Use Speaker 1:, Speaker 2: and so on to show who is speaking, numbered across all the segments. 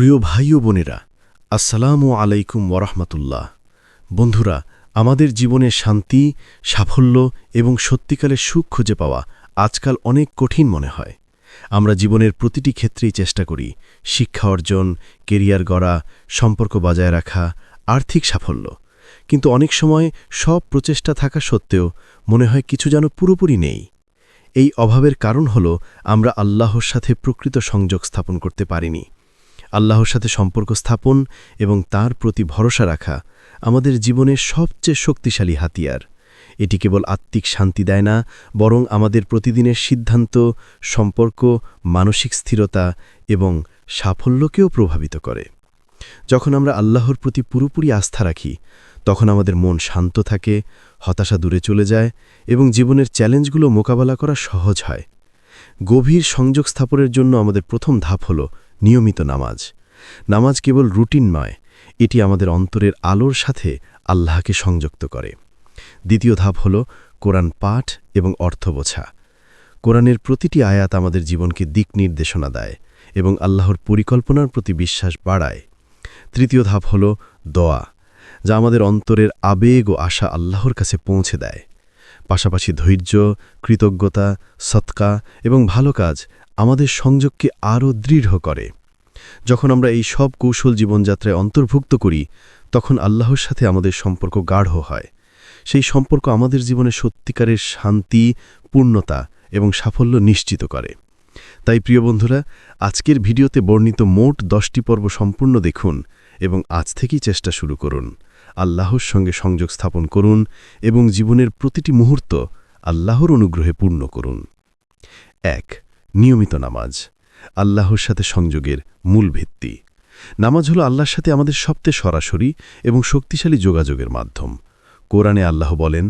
Speaker 1: প্রিয় ভাই ও বোনেরা, আসসালামু আলাইকুম ওরহমতুল্লাহ বন্ধুরা, আমাদের জীবনে শান্তি, সাফল্য এবং সত্যিকারের সুখ খুঁজে পাওয়া আজকাল অনেক কঠিন মনে হয়। আমরা জীবনের প্রতিটি ক্ষেত্রেই চেষ্টা করি শিক্ষা অর্জন, কেরিয়ার গড়া, সম্পর্ক বজায় রাখা, আর্থিক সাফল্য। কিন্তু অনেক সময় সব প্রচেষ্টা থাকা সত্ত্বেও মনে হয় কিছু যেন পুরোপুরি নেই। এই অভাবের কারণ হল আমরা আল্লাহর সাথে প্রকৃত সংযোগ স্থাপন করতে পারিনি। আল্লাহর সাথে সম্পর্ক স্থাপন এবং তার প্রতি ভরসা রাখা আমাদের জীবনের সবচেয়ে শক্তিশালী হাতিয়ার। এটি কেবল আত্মিক শান্তি দেয় না, বরং আমাদের প্রতিদিনের সিদ্ধান্ত, সম্পর্ক, মানসিক স্থিরতা এবং সাফল্যকেও প্রভাবিত করে। যখন আমরা আল্লাহর প্রতি পুরোপুরি আস্থা রাখি, তখন আমাদের মন শান্ত থাকে, হতাশা দূরে চলে যায় এবং জীবনের চ্যালেঞ্জগুলো মোকাবেলা করা সহজ হয়। গভীর সংযোগ স্থাপনের জন্য আমাদের প্রথম ধাপ হল নিয়মিত নামাজ। নামাজ কেবল রুটিন নয়, এটি আমাদের অন্তরের আলোর সাথে আল্লাহকে সংযুক্ত করে। দ্বিতীয় ধাপ হল কোরআন পাঠ এবং অর্থ বোঝা। কোরআনের প্রতিটি আয়াত আমাদের জীবনকে দিক নির্দেশনা দেয় এবং আল্লাহর পরিকল্পনার প্রতি বিশ্বাস বাড়ায়। তৃতীয় ধাপ হল দোয়া, যা আমাদের অন্তরের আবেগ ও আশা আল্লাহর কাছে পৌঁছে দেয়। পাশাপাশি ধৈর্য, কৃতজ্ঞতা, সৎকা এবং ভালো কাজ আমাদের সংযোগকে আরও দৃঢ় করে। যখন আমরা এই সব কৌশল জীবনযাত্রায় অন্তর্ভুক্ত করি, তখন আল্লাহর সাথে আমাদের সম্পর্ক গাঢ় হয়। সেই সম্পর্ক আমাদের জীবনে সত্যিকারের শান্তি, পূর্ণতা এবং সাফল্য নিশ্চিত করে। তাই প্রিয় বন্ধুরা, আজকের ভিডিওতে বর্ণিত মোট দশটি পর্ব সম্পূর্ণ দেখুন এবং আজ থেকেই চেষ্টা শুরু করুন। আল্লাহর সঙ্গে সংযোগ স্থাপন করুন এবং জীবনের প্রতিটি মুহূর্ত আল্লাহর অনুগ্রহে পূর্ণ করুন। এক নিয়মিত নামাজ আল্লাহর সাথে সংযোগের মূল ভিত্তি নামাজ হল আল্লাহর সাথে আমাদের সবচেয়ে সরাসরি এবং শক্তিশালী যোগাযোগের মাধ্যম কোরআনে আল্লাহ বলেন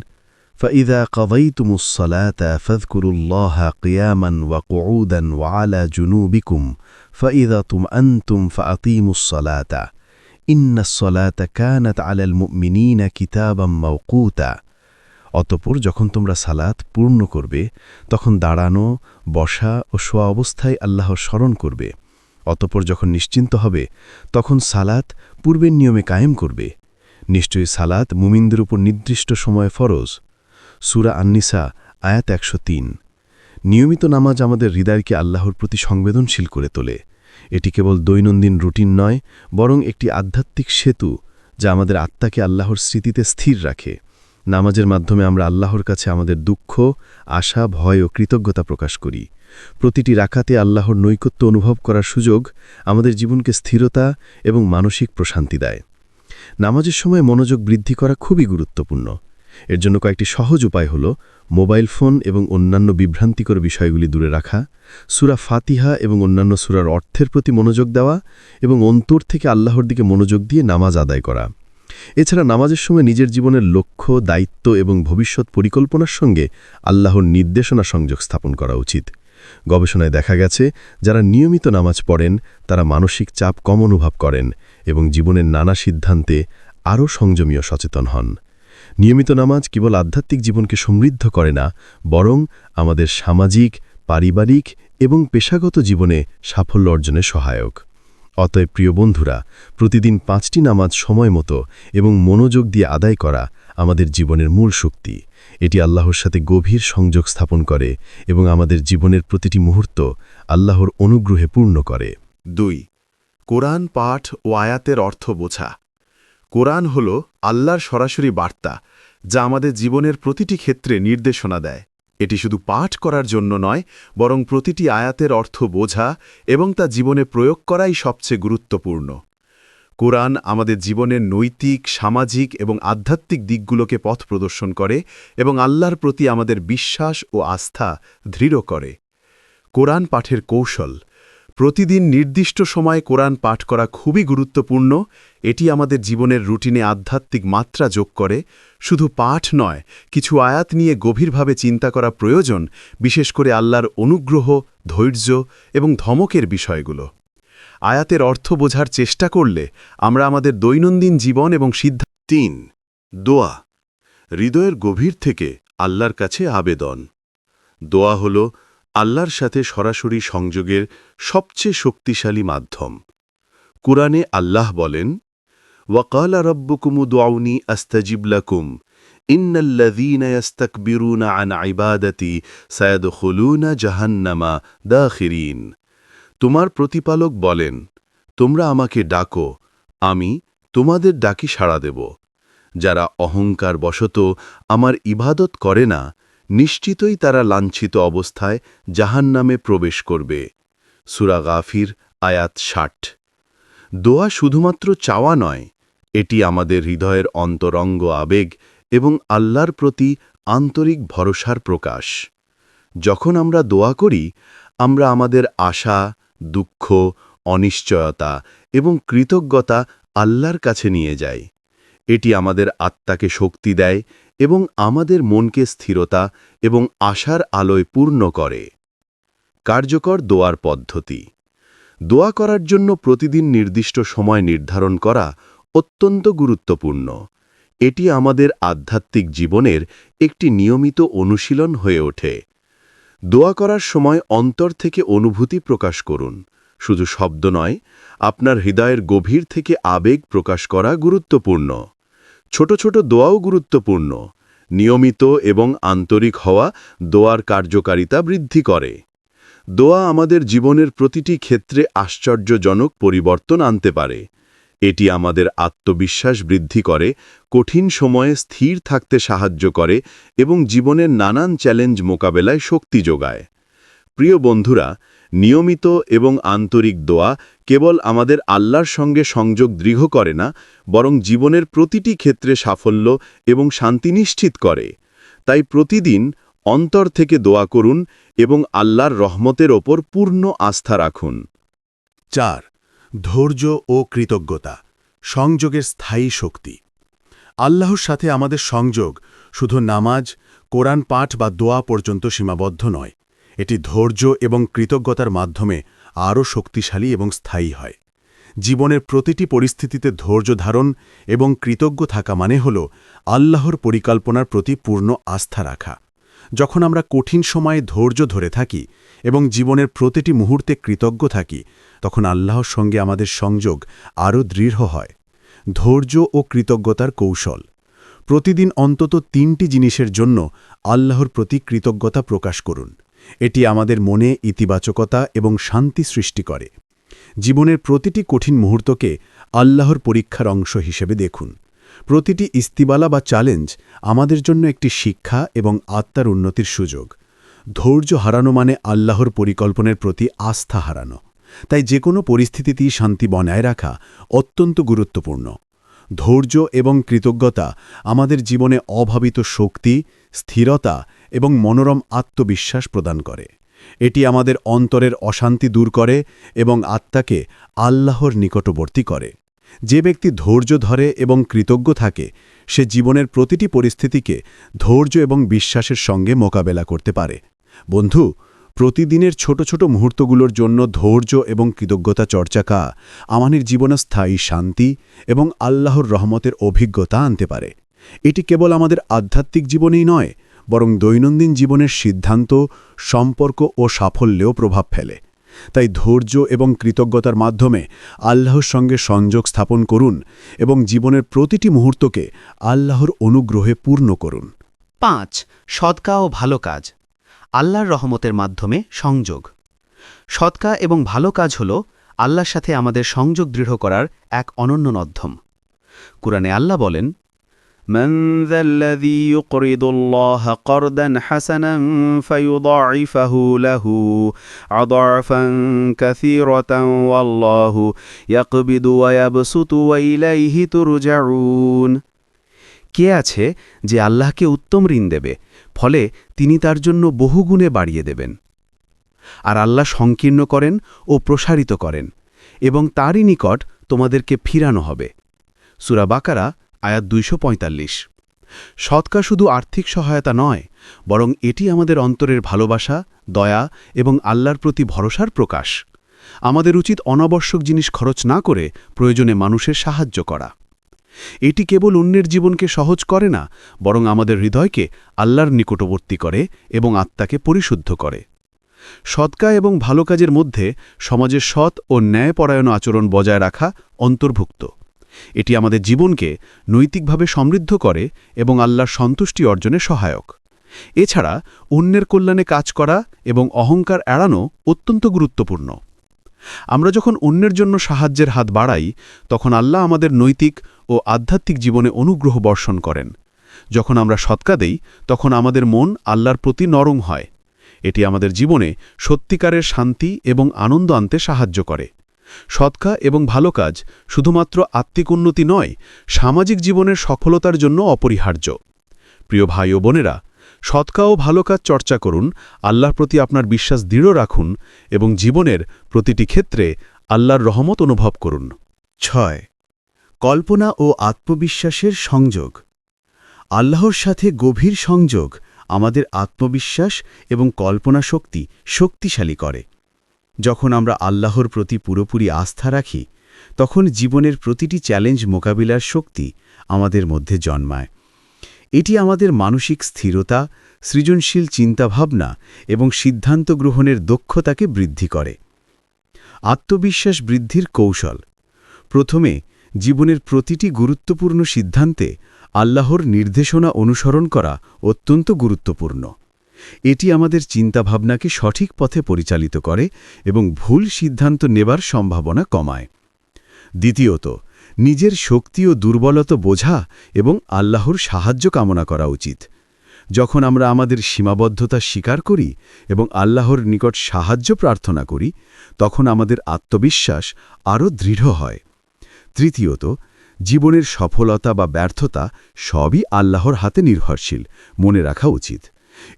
Speaker 1: فإذا قضيتم الصلاة فاذكروا الله قياما وقعودا وعلى جنوبكم فإذا طمأنتم فأقيموا الصلاة إن الصلاة كانت على المؤمنين كتابا موقوتا অতপর যখন তোমরা সালাত পূর্ণ করবে, তখন দাঁড়ানো, বসা ও শোয়া অবস্থায় আল্লাহর স্মরণ করবে। অতপর যখন নিশ্চিন্ত হবে, তখন সালাত পূর্বের নিয়মে কায়েম করবে। নিশ্চয়ই সালাত মুমিনদের উপর নির্দিষ্ট সময় ফরজ। সুরা আন্নিসা, আয়াত একশো তিন। নিয়মিত নামাজ আমাদের হৃদয়কে আল্লাহর প্রতি সংবেদনশীল করে তোলে। এটি কেবল দৈনন্দিন রুটিন নয়, বরং একটি আধ্যাত্মিক সেতু যা আমাদের আত্মাকে আল্লাহর স্মৃতিতে স্থির রাখে। নামাজের মাধ্যমে আমরা আল্লাহর কাছে আমাদের দুঃখ, আশা, ভয় ও কৃতজ্ঞতা প্রকাশ করি। প্রতিটি রাখাতে আল্লাহর নৈকত্য অনুভব করার সুযোগ আমাদের জীবনকে স্থিরতা এবং মানসিক প্রশান্তি দেয়। নামাজের সময় মনোযোগ বৃদ্ধি করা খুবই গুরুত্বপূর্ণ। এর জন্য কয়েকটি সহজ উপায় হল মোবাইল ফোন এবং অন্যান্য বিভ্রান্তিকর বিষয়গুলি দূরে রাখা, সুরা ফাতিহা এবং অন্যান্য সুরার অর্থের প্রতি মনোযোগ দেওয়া এবং অন্তর থেকে আল্লাহর দিকে মনোযোগ দিয়ে নামাজ আদায় করা। এছাড়া নামাজের সময় নিজের জীবনের লক্ষ্য, দায়িত্ব এবং ভবিষ্যৎ পরিকল্পনার সঙ্গে আল্লাহর নির্দেশনা সংযোগ স্থাপন করা উচিত। গবেষণায় দেখা গেছে, যারা নিয়মিত নামাজ পড়েন, তারা মানসিক চাপ কম অনুভব করেন এবং জীবনের নানা সিদ্ধান্তে আরও সংযমীয় সচেতন হন। নিয়মিত নামাজ কেবল আধ্যাত্মিক জীবনকে সমৃদ্ধ করে না, বরং আমাদের সামাজিক, পারিবারিক এবং পেশাগত জীবনে সাফল্য অর্জনে সহায়ক। অতএব প্রিয় বন্ধুরা, প্রতিদিন পাঁচটি নামাজ সময় মতো এবং মনোযোগ দিয়ে আদায় করা আমাদের জীবনের মূল শক্তি। এটি আল্লাহর সাথে গভীর সংযোগ স্থাপন করে এবং আমাদের জীবনের প্রতিটি মুহূর্ত আল্লাহর অনুগ্রহে পূর্ণ করে।
Speaker 2: দুই, কোরআন পাঠ ও আয়াতের অর্থ বোঝা। কোরআন হল আল্লাহর সরাসরি বার্তা, যা আমাদের জীবনের প্রতিটি ক্ষেত্রে নির্দেশনা দেয়। এটি শুধু পাঠ করার জন্য নয়, বরং প্রতিটি আয়াতের অর্থ বোঝা এবং তা জীবনে প্রয়োগ করাই সবচেয়ে গুরুত্বপূর্ণ। কোরআন আমাদের জীবনের নৈতিক, সামাজিক এবং আধ্যাত্মিক দিকগুলোকে পথ প্রদর্শন করে এবং আল্লাহর প্রতি আমাদের বিশ্বাস ও আস্থা দৃঢ় করে। কোরআন পাঠের কৌশল প্রতিদিন নির্দিষ্ট সময়ে কোরআন পাঠ করা খুবই গুরুত্বপূর্ণ। এটি আমাদের জীবনের রুটিনে আধ্যাত্মিক মাত্রা যোগ করে। শুধু পাঠ নয়, কিছু আয়াত নিয়ে গভীরভাবে চিন্তা করা প্রয়োজন, বিশেষ করে আল্লাহর অনুগ্রহ, ধৈর্য এবং ধমকের বিষয়গুলো। আয়াতের অর্থ বোঝার চেষ্টা করলে আমরা আমাদের দৈনন্দিন জীবন এবং সিদ্ধান্ত তিন, দোয়া। হৃদয়ের গভীর থেকে আল্লাহর কাছে আবেদন। দোয়া হল আল্লাহর সাথে সরাসরি সংযোগের সবচেয়ে শক্তিশালী মাধ্যম।
Speaker 1: কুরআনে আল্লাহ বলেন, ওয়াকাল রব্বুকুমু দোয়াউনি আস্তাজিব লাকুম, ইন্নাল্লাযীনা ইয়াস্তাকবিরুনা আন ইবাদাতি সায়াদখুলুনা জাহান্নামা দাখিরিন। তোমার প্রতিপালক বলেন, তোমরা আমাকে ডাকো, আমি তোমাদের ডাকি সাড়া দেব। যারা অহংকার বশত আমার ইবাদত করে না নিশ্চিতই তারা লাঞ্ছিত অবস্থায় জাহান্নামে প্রবেশ করবে। সুরা গাফির, আয়াত ষাট। দোয়া শুধুমাত্র চাওয়া নয়, এটি আমাদের হৃদয়ের অন্তরঙ্গ আবেগ এবং আল্লাহর প্রতি আন্তরিক ভরসার প্রকাশ। যখন আমরা দোয়া করি, আমরা আমাদের আশা, দুঃখ, অনিশ্চয়তা এবং কৃতজ্ঞতা আল্লাহর কাছে নিয়ে যাই। এটি আমাদের আত্মাকে শক্তি দেয় এবং আমাদের মনকে স্থিরতা এবং আশার আলোয় পূর্ণ করে। কার্যকর দোয়ার পদ্ধতি। দোয়া করার জন্য প্রতিদিন নির্দিষ্ট সময় নির্ধারণ করা অত্যন্ত গুরুত্বপূর্ণ। এটি আমাদের আধ্যাত্মিক জীবনের একটি নিয়মিত অনুশীলন হয়ে ওঠে। দোয়া করার সময় অন্তর থেকে অনুভূতি প্রকাশ করুন। শুধু শব্দ নয়, আপনার হৃদয়ের গভীর থেকে আবেগ প্রকাশ করা গুরুত্বপূর্ণ। ছোট ছোট দোয়াও গুরুত্বপূর্ণ। নিয়মিত এবং আন্তরিক হওয়া দোয়ার কার্যকারিতা বৃদ্ধি করে। দোয়া আমাদের জীবনের প্রতিটি ক্ষেত্রে আশ্চর্যজনক পরিবর্তন আনতে পারে। এটি আমাদের আত্মবিশ্বাস বৃদ্ধি করে, কঠিন সময়ে স্থির থাকতে সাহায্য করে এবং জীবনের নানান চ্যালেঞ্জ মোকাবেলায় শক্তি যোগায়। প্রিয় বন্ধুরা নিয়মিত এবং আন্তরিক দোয়া কেবল আমাদের আল্লাহর সঙ্গে সংযোগ দৃঢ় করে না, বরং জীবনের প্রতিটি ক্ষেত্রে সাফল্য এবং শান্তি নিশ্চিত করে। তাই প্রতিদিন অন্তর থেকে দোয়া করুন এবং আল্লাহর রহমতের ওপর পূর্ণ আস্থা রাখুন।
Speaker 3: চার, ধৈর্য ও কৃতজ্ঞতা, সংযোগের স্থায়ী শক্তি। আল্লাহর সাথে আমাদের সংযোগ শুধু নামাজ, কোরআন পাঠ বা দোয়া পর্যন্ত সীমাবদ্ধ নয় এটি ধৈর্য এবং কৃতজ্ঞতার মাধ্যমে আরও শক্তিশালী এবং স্থায়ী হয়। জীবনের প্রতিটি পরিস্থিতিতে ধৈর্য ধারণ এবং কৃতজ্ঞ থাকা মানে হল আল্লাহর পরিকল্পনার প্রতি পূর্ণ আস্থা রাখা। যখন আমরা কঠিন সময়ে ধৈর্য ধরে থাকি এবং জীবনের প্রতিটি মুহূর্তে কৃতজ্ঞ থাকি, তখন আল্লাহর সঙ্গে আমাদের সংযোগ আরও দৃঢ় হয়। ধৈর্য ও কৃতজ্ঞতার কৌশল। প্রতিদিন অন্তত তিনটি জিনিসের জন্য আল্লাহর প্রতি কৃতজ্ঞতা প্রকাশ করুন। এটি আমাদের মনে ইতিবাচকতা এবং শান্তি সৃষ্টি করে। জীবনের প্রতিটি কঠিন মুহূর্তকে আল্লাহর পরীক্ষার অংশ হিসেবে দেখুন। প্রতিটি ইস্তিবালা বা চ্যালেঞ্জ আমাদের জন্য একটি শিক্ষা এবং আত্মার উন্নতির সুযোগ। ধৈর্য হারানো মানে আল্লাহর পরিকল্পনার প্রতি আস্থা হারানো। তাই যে কোনো পরিস্থিতিতেই শান্তি বনায় রাখা অত্যন্ত গুরুত্বপূর্ণ। ধৈর্য এবং কৃতজ্ঞতা আমাদের জীবনে অভাবিত শক্তি, স্থিরতা এবং মনোরম আত্মবিশ্বাস প্রদান করে। এটি আমাদের অন্তরের অশান্তি দূর করে এবং আত্মাকে আল্লাহর নিকটবর্তী করে। যে ব্যক্তি ধৈর্য ধরে এবং কৃতজ্ঞ থাকে, সে জীবনের প্রতিটি পরিস্থিতিকে ধৈর্য এবং বিশ্বাসের সঙ্গে মোকাবেলা করতে পারে। বন্ধু, প্রতিদিনের ছোট ছোট মুহূর্তগুলোর জন্য ধৈর্য এবং কৃতজ্ঞতা চর্চা কা আমাদের জীবনে স্থায়ী শান্তি এবং আল্লাহর রহমতের অভিজ্ঞতা আনতে পারে। এটি কেবল আমাদের আধ্যাত্মিক জীবনেই নয় বরং দৈনন্দিন জীবনের সিদ্ধান্ত, সম্পর্ক ও সাফল্যেও প্রভাব ফেলে। তাই ধৈর্য এবং কৃতজ্ঞতার মাধ্যমে আল্লাহর সঙ্গে সংযোগ স্থাপন করুন এবং জীবনের প্রতিটি মুহূর্তকে আল্লাহর অনুগ্রহে পূর্ণ করুন।
Speaker 4: পাঁচ, সৎকা ও ভালো কাজ। আল্লাহর রহমতের মাধ্যমে সংযোগ। সৎকা এবং ভালো কাজ হল আল্লাহর সাথে আমাদের সংযোগ দৃঢ় করার এক অনন্য মাধ্যম। কুরআনে আল্লাহ বলেন من ذا الذي يقرض الله قرضا حسنا فيضاعفه له عضعفا كثيرة والله يقبض ويبسط وإليه ترجعون কে আছে যে আল্লাহকে উত্তম ঋণ দেবে ফলে তিনি তার জন্য বহুগুণে বাড়িয়ে দেবেন আর আল্লাহ সংকীর্ণ করেন ও প্রসারিত করেন এবং তারই নিকট তোমাদেরকে ফিরানো হবে সুরা বাকারা আয়াত দুইশো পঁয়তাল্লিশ। সৎকা শুধু আর্থিক সহায়তা নয়, বরং এটি আমাদের অন্তরের ভালোবাসা, দয়া এবং আল্লাহর প্রতি ভরসার প্রকাশ। আমাদের উচিত অনাবশ্যক জিনিস খরচ না করে প্রয়োজনে মানুষের সাহায্য করা। এটি কেবল অন্যের জীবনকে সহজ করে না, বরং আমাদের হৃদয়কে আল্লাহর নিকটবর্তী করে এবং আত্মাকে পরিশুদ্ধ করে।
Speaker 3: সৎকা এবং ভালো কাজের মধ্যে সমাজের সৎ ও ন্যায়পরায়ণ আচরণ বজায় রাখা অন্তর্ভুক্ত। এটি আমাদের জীবনকে নৈতিকভাবে সমৃদ্ধ করে এবং আল্লাহর সন্তুষ্টি অর্জনে সহায়ক। এছাড়া অন্যের কল্যাণে কাজ করা এবং অহংকার এড়ানো অত্যন্ত গুরুত্বপূর্ণ। আমরা যখন অন্যের জন্য সাহায্যের হাত বাড়াই, তখন আল্লাহ আমাদের নৈতিক ও আধ্যাত্মিক জীবনে অনুগ্রহ বর্ষণ করেন। যখন আমরা সৎকা দেই, তখন আমাদের মন আল্লাহর প্রতি নরম হয়। এটি আমাদের জীবনে সত্যিকারের শান্তি এবং আনন্দ আনতে সাহায্য করে। সৎকা এবং ভালো কাজ শুধুমাত্র আত্মিক উন্নতি নয়, সামাজিক জীবনের সফলতার জন্য অপরিহার্য। প্রিয় ভাই ও বোনেরা সৎকা ও ভালো কাজ চর্চা করুন, আল্লাহর প্রতি আপনার বিশ্বাস দৃঢ় রাখুন এবং জীবনের প্রতিটি ক্ষেত্রে আল্লাহর রহমত অনুভব করুন।
Speaker 1: ছয়, কল্পনা ও আত্মবিশ্বাসের সংযোগ। আল্লাহর সাথে গভীর সংযোগ আমাদের আত্মবিশ্বাস এবং কল্পনা শক্তি শক্তিশালী করে। যখন আমরা আল্লাহর প্রতি পুরোপুরি আস্থা রাখি, তখন জীবনের প্রতিটি চ্যালেঞ্জ মোকাবিলার শক্তি আমাদের মধ্যে জন্মায়। এটি আমাদের মানসিক স্থিরতা, সৃজনশীল চিন্তাভাবনা এবং সিদ্ধান্ত গ্রহণের দক্ষতাকে বৃদ্ধি করে। আত্মবিশ্বাস বৃদ্ধির কৌশল। প্রথমে, জীবনের প্রতিটি গুরুত্বপূর্ণ সিদ্ধান্তে আল্লাহর নির্দেশনা অনুসরণ করা অত্যন্ত গুরুত্বপূর্ণ। এটি আমাদের চিন্তাভাবনাকে সঠিক পথে পরিচালিত করে এবং ভুল সিদ্ধান্ত নেবার সম্ভাবনা কমায়। দ্বিতীয়ত, নিজের শক্তি ও দুর্বলতা বোঝা এবং আল্লাহর সাহায্য কামনা করা উচিত। যখন আমরা আমাদের সীমাবদ্ধতা স্বীকার করি এবং আল্লাহর নিকট সাহায্য প্রার্থনা করি, তখন আমাদের আত্মবিশ্বাস আরও দৃঢ় হয়। তৃতীয়ত, জীবনের সফলতা বা ব্যর্থতা সবই আল্লাহর হাতে নির্ভরশীল, মনে রাখা উচিত।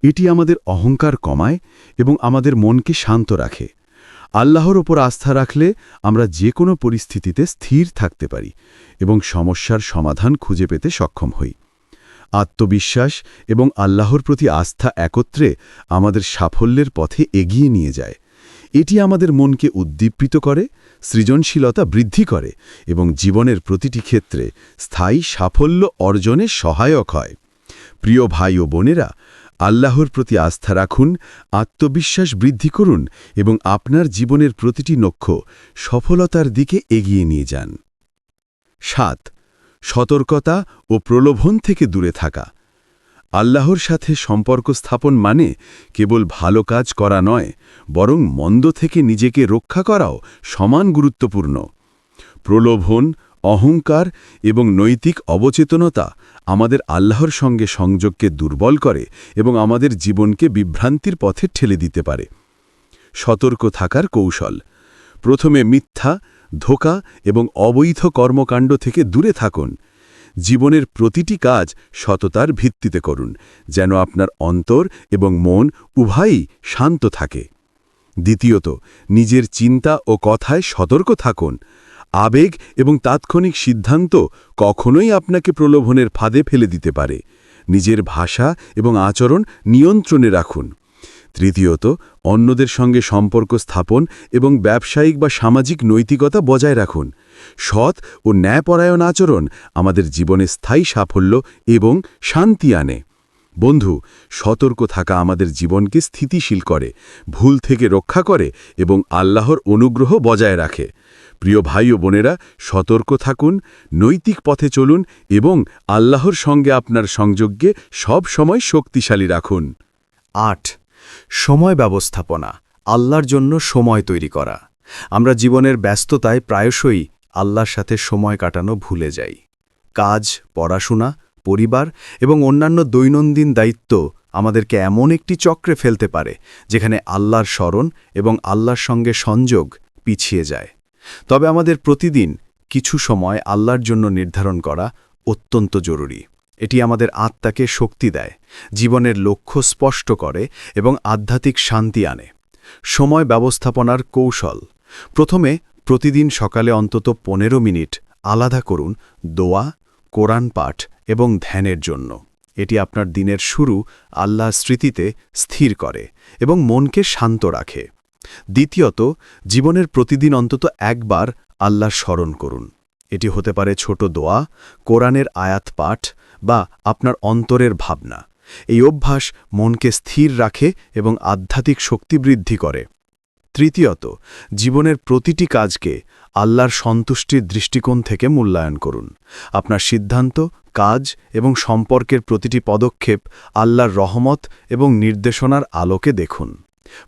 Speaker 1: এটি আমাদের অহংকার কমায় এবং আমাদের মনকে শান্ত রাখে। আল্লাহর ওপর আস্থা রাখলে আমরা যে কোনো পরিস্থিতিতে স্থির থাকতে পারি এবং সমস্যার সমাধান খুঁজে পেতে সক্ষম হই। আত্মবিশ্বাস এবং আল্লাহর প্রতি আস্থা একত্রে আমাদের সাফল্যের পথে এগিয়ে নিয়ে যায়। এটি আমাদের মনকে উদ্দীপিত করে, সৃজনশীলতা বৃদ্ধি করে এবং জীবনের প্রতিটি ক্ষেত্রে স্থায়ী সাফল্য অর্জনে সহায়ক হয়। প্রিয় ভাই ও বোনেরা আল্লাহর প্রতি আস্থা রাখুন, আত্মবিশ্বাস বৃদ্ধি করুন এবং আপনার জীবনের প্রতিটি নক্ষ সফলতার দিকে এগিয়ে নিয়ে যান। সাত, সতর্কতা ও প্রলোভন থেকে দূরে থাকা। আল্লাহর সাথে সম্পর্ক স্থাপন মানে কেবল ভালো কাজ করা নয়, বরং মন্দ থেকে নিজেকে রক্ষা করাও সমান গুরুত্বপূর্ণ। প্রলোভন অহংকার এবং নৈতিক অবচেতনতা আমাদের আল্লাহর সঙ্গে সংযোগকে দুর্বল করে এবং আমাদের জীবনকে বিভ্রান্তির পথে ঠেলে দিতে পারে। সতর্ক থাকার কৌশল। প্রথমে মিথ্যা, ধোকা এবং অবৈধ কর্মকাণ্ড থেকে দূরে থাকুন। জীবনের প্রতিটি কাজ সততার ভিত্তিতে করুন, যেন আপনার অন্তর এবং মন উভয়ই শান্ত থাকে। দ্বিতীয়ত, নিজের চিন্তা ও কথায় সতর্ক থাকুন। আবেগ এবং তাৎক্ষণিক সিদ্ধান্ত কখনোই আপনাকে প্রলোভনের ফাঁদে ফেলে দিতে পারে। নিজের ভাষা এবং আচরণ নিয়ন্ত্রণে রাখুন। তৃতীয়ত, অন্যদের সঙ্গে সম্পর্ক স্থাপন এবং ব্যবসায়িক বা সামাজিক নৈতিকতা বজায় রাখুন। সৎ ও ন্যায়পরায়ণ আচরণ আমাদের জীবনে স্থায়ী সাফল্য এবং শান্তি আনে। বন্ধু, সতর্ক থাকা আমাদের জীবনকে স্থিতিশীল করে, ভুল থেকে রক্ষা করে এবং আল্লাহর অনুগ্রহ বজায় রাখে। প্রিয় ভাই ও বোনেরা, সতর্ক থাকুন, নৈতিক পথে চলুন এবং আল্লাহর সঙ্গে আপনার সংযোগকে সব সময় শক্তিশালী রাখুন। আট, সময় ব্যবস্থাপনা, আল্লাহর জন্য সময় তৈরি করা। আমরা জীবনের ব্যস্ততায় প্রায়শই আল্লাহর সাথে সময় কাটানো ভুলে যাই। কাজ, পড়াশোনা, পরিবার এবং অন্যান্য দৈনন্দিন দায়িত্ব আমাদেরকে এমন একটি চক্রে ফেলতে পারে, যেখানে আল্লাহর স্মরণ এবং আল্লাহর সঙ্গে সংযোগ পিছিয়ে যায়। তবে আমাদের প্রতিদিন কিছু সময় আল্লাহর জন্য নির্ধারণ করা অত্যন্ত জরুরি। এটি আমাদের আত্মাকে শক্তি দেয়, জীবনের লক্ষ্য স্পষ্ট করে এবং আধ্যাত্মিক শান্তি আনে। সময় ব্যবস্থাপনার কৌশল। প্রথমে প্রতিদিন সকালে অন্তত পনেরো মিনিট আলাদা করুন দোয়া, কোরআন পাঠ এবং ধ্যানের জন্য। এটি আপনার দিনের শুরু আল্লাহ স্মৃতিতে স্থির করে এবং মনকে শান্ত রাখে। দ্বিতীয়ত, জীবনের প্রতিদিন অন্তত একবার আল্লাহ স্মরণ করুন। এটি হতে পারে ছোট দোয়া, কোরআনের আয়াত পাঠ বা আপনার অন্তরের ভাবনা। এই অভ্যাস মনকে স্থির রাখে এবং আধ্যাত্মিক শক্তি বৃদ্ধি করে। তৃতীয়ত, জীবনের প্রতিটি কাজকে আল্লাহর সন্তুষ্টির দৃষ্টিকোণ থেকে মূল্যায়ন করুন। আপনার সিদ্ধান্ত, কাজ এবং সম্পর্কের প্রতিটি পদক্ষেপ আল্লাহর রহমত এবং নির্দেশনার আলোকে দেখুন।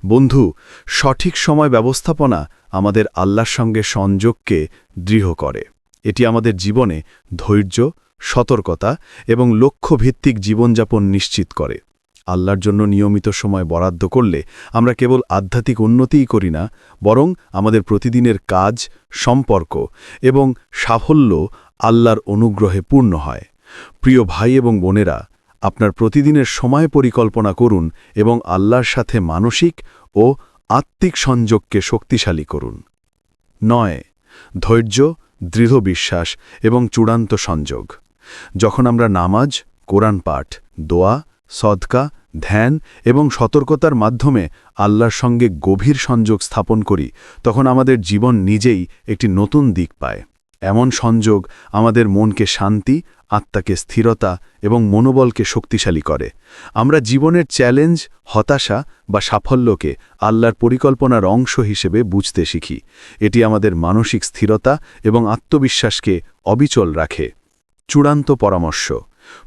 Speaker 1: বন্ধু, সঠিক সময় ব্যবস্থাপনা আমাদের আল্লাহর সঙ্গে সংযোগকে দৃঢ় করে। এটি আমাদের জীবনে ধৈর্য, সতর্কতা এবং লক্ষ্যভিত্তিক জীবনযাপন নিশ্চিত করে। আল্লাহর জন্য নিয়মিত সময় বরাদ্দ করলে আমরা কেবল আধ্যাত্মিক উন্নতিই করি না, বরং আমাদের প্রতিদিনের কাজ, সম্পর্ক এবং সাফল্য আল্লাহর অনুগ্রহে পূর্ণ হয়। প্রিয় ভাই এবং বোনেরা আপনার প্রতিদিনের সময় পরিকল্পনা করুন এবং আল্লাহর সাথে মানসিক ও আত্মিক সংযোগকে শক্তিশালী করুন। নয়, ধৈর্য, দৃঢ় বিশ্বাস এবং চূড়ান্ত সংযোগ। যখন আমরা নামাজ, কোরআন পাঠ, দোয়া, সদকা, ধ্যান এবং সতর্কতার মাধ্যমে আল্লাহর সঙ্গে গভীর সংযোগ স্থাপন করি, তখন আমাদের জীবন নিজেই একটি নতুন দিক পায়। এমন সংযোগ আমাদের মনকে শান্তি, আত্মাকে স্থিরতা এবং মনোবলকে শক্তিশালী করে। আমরা জীবনের চ্যালেঞ্জ, হতাশা বা সাফল্যকে আল্লাহর পরিকল্পনার অংশ হিসেবে বুঝতে শিখি। এটি আমাদের মানসিক স্থিরতা এবং আত্মবিশ্বাসকে অবিচল রাখে। চূড়ান্ত পরামর্শ।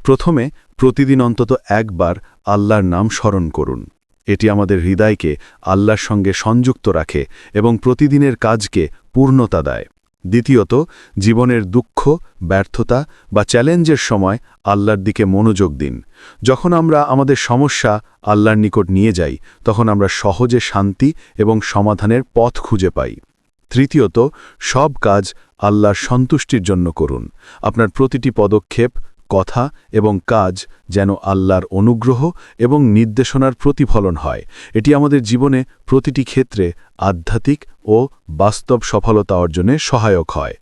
Speaker 1: প্রথমে প্রতিদিন অন্তত একবার আল্লাহর নাম স্মরণ করুন। এটি আমাদের হৃদয়কে আল্লাহর সঙ্গে সংযুক্ত রাখে এবং প্রতিদিনের কাজকে পূর্ণতা দেয়। দ্বিতীয়ত, জীবনের দুঃখ, ব্যর্থতা বা চ্যালেঞ্জের সময় আল্লাহর দিকে মনোযোগ দিন। যখন আমরা আমাদের সমস্যা আল্লাহর নিকট নিয়ে যাই, তখন আমরা সহজে শান্তি এবং সমাধানের পথ খুঁজে পাই। তৃতীয়ত, সব কাজ আল্লাহর সন্তুষ্টির জন্য করুন। আপনার প্রতিটি পদক্ষেপ কথা এবং কাজ যেন আল্লাহর অনুগ্রহ এবং নির্দেশনার প্রতিফলন হয়। এটি আমাদের জীবনে প্রতিটি ক্ষেত্রে আধ্যাত্মিক ও বাস্তব সফলতা অর্জনে সহায়ক হয়।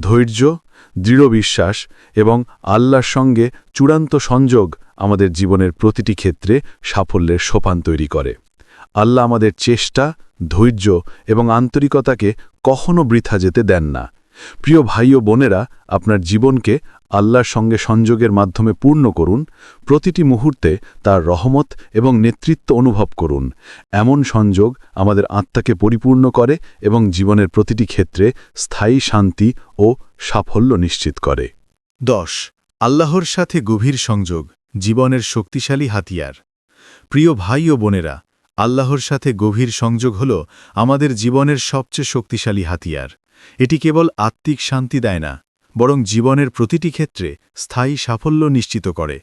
Speaker 1: ধৈর্য, দৃঢ় বিশ্বাস এবং আল্লাহর সঙ্গে চূড়ান্ত সংযোগ আমাদের জীবনের প্রতিটি ক্ষেত্রে সাফল্যের সোপান তৈরি করে। আল্লাহ আমাদের চেষ্টা, ধৈর্য এবং আন্তরিকতাকে কখনো বৃথা যেতে দেন না। প্রিয় ভাই ও বোনেরা, আপনার জীবনকে আল্লাহর সঙ্গে সংযোগের মাধ্যমে পূর্ণ করুন, প্রতিটি মুহূর্তে তার রহমত এবং নেতৃত্ব অনুভব করুন। এমন সংযোগ আমাদের আত্মাকে পরিপূর্ণ করে এবং জীবনের প্রতিটি ক্ষেত্রে স্থায়ী শান্তি ও সাফল্য নিশ্চিত করে।
Speaker 3: দশ, আল্লাহর সাথে গভীর সংযোগ, জীবনের শক্তিশালী হাতিয়ার। প্রিয় ভাই ও বোনেরা, আল্লাহর সাথে গভীর সংযোগ হল আমাদের জীবনের সবচেয়ে শক্তিশালী হাতিয়ার। এটি কেবল আত্মিক শান্তি দেয় না বরং জীবনের প্রতিটি ক্ষেত্রে স্থায়ী সাফল্য নিশ্চিত করে।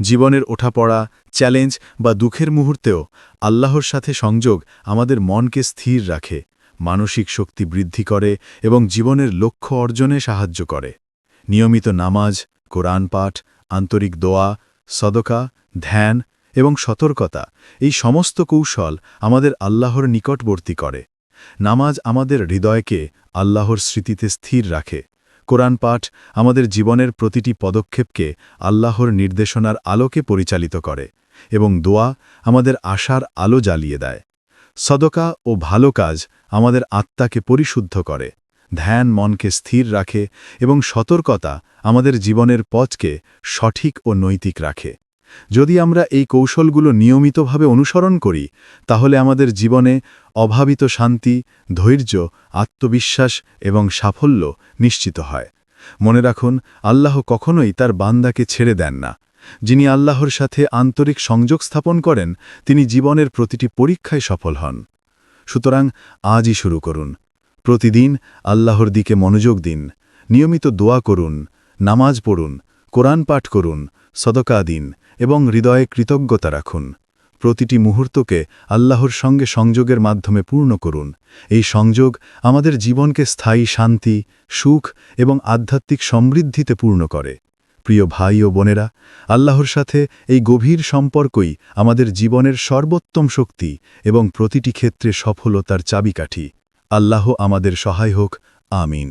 Speaker 3: জীবনের ওঠাপড়া, চ্যালেঞ্জ বা দুঃখের মুহূর্তেও আল্লাহর সাথে সংযোগ আমাদের মনকে স্থির রাখে, মানসিক শক্তি বৃদ্ধি করে এবং জীবনের লক্ষ্য অর্জনে সাহায্য করে। নিয়মিত নামাজ, কোরআন পাঠ, আন্তরিক দোয়া, সদকা, ধ্যান এবং সতর্কতা এই সমস্ত কৌশল আমাদের আল্লাহর নিকটবর্তী করে। নামাজ আমাদের হৃদয়কে আল্লাহর স্মৃতিতে স্থির রাখে। কোরআন পাঠ আমাদের জীবনের প্রতিটি পদক্ষেপকে আল্লাহর নির্দেশনার আলোকে পরিচালিত করে এবং দোয়া আমাদের আশার আলো জ্বালিয়ে দেয়। সদকা ও ভালো কাজ আমাদের আত্মাকে পরিশুদ্ধ করে, ধ্যান মনকে স্থির রাখে এবং সতর্কতা আমাদের জীবনের পথকে সঠিক ও নৈতিক রাখে। যদি আমরা এই কৌশলগুলো নিয়মিতভাবে অনুসরণ করি, তাহলে আমাদের জীবনে অভাবিত শান্তি, ধৈর্য, আত্মবিশ্বাস এবং সাফল্য নিশ্চিত হয়। মনে রাখুন, আল্লাহ কখনোই তার বান্দাকে ছেড়ে দেন না। যিনি আল্লাহর সাথে আন্তরিক সংযোগ স্থাপন করেন, তিনি জীবনের প্রতিটি পরীক্ষায় সফল হন। সুতরাং আজই শুরু করুন। প্রতিদিন আল্লাহর দিকে মনোযোগ দিন। নিয়মিত দোয়া করুন, নামাজ পড়ুন, কোরআন পাঠ করুন, সদকা দিন। এবং হৃদয়ে কৃতজ্ঞতা রাখুন। প্রতিটি মুহূর্তকে আল্লাহর সঙ্গে সংযোগের মাধ্যমে পূর্ণ করুন। এই সংযোগ আমাদের জীবনকে স্থায়ী শান্তি, সুখ এবং আধ্যাত্মিক সমৃদ্ধিতে পূর্ণ করে। প্রিয় ভাই ও বোনেরা, আল্লাহর সাথে এই গভীর সম্পর্কই আমাদের জীবনের সর্বোত্তম শক্তি এবং প্রতিটি ক্ষেত্রে সফলতার চাবিকাঠি। আল্লাহ আমাদের সহায় হোক। আমিন।